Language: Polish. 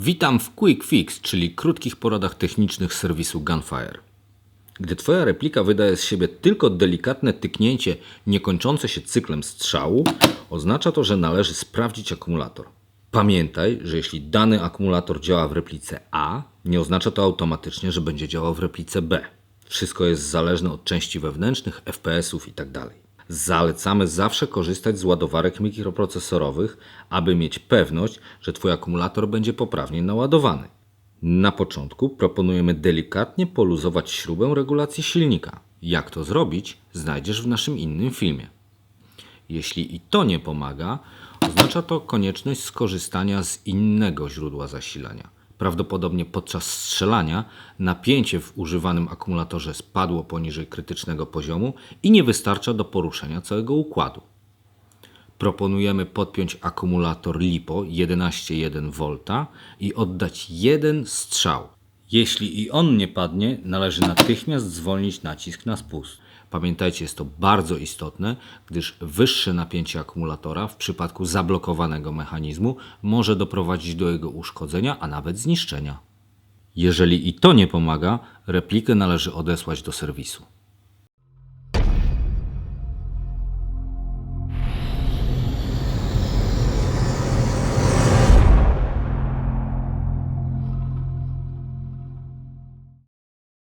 Witam w Quick Fix, czyli krótkich poradach technicznych serwisu Gunfire. Gdy Twoja replika wydaje z siebie tylko delikatne tyknięcie niekończące się cyklem strzału, oznacza to, że należy sprawdzić akumulator. Pamiętaj, że jeśli dany akumulator działa w replice A, nie oznacza to automatycznie, że będzie działał w replice B. Wszystko jest zależne od części wewnętrznych, FPS-ów itd. Zalecamy zawsze korzystać z ładowarek mikroprocesorowych, aby mieć pewność, że Twój akumulator będzie poprawnie naładowany. Na początku proponujemy delikatnie poluzować śrubę regulacji silnika. Jak to zrobić, znajdziesz w naszym innym filmie. Jeśli i to nie pomaga, oznacza to konieczność skorzystania z innego źródła zasilania. Prawdopodobnie podczas strzelania napięcie w używanym akumulatorze spadło poniżej krytycznego poziomu i nie wystarcza do poruszenia całego układu. Proponujemy podpiąć akumulator LiPo 11,1 V i oddać jeden strzał. Jeśli i on nie padnie, należy natychmiast zwolnić nacisk na spust. Pamiętajcie, jest to bardzo istotne, gdyż wyższe napięcie akumulatora w przypadku zablokowanego mechanizmu może doprowadzić do jego uszkodzenia, a nawet zniszczenia. Jeżeli i to nie pomaga, replikę należy odesłać do serwisu.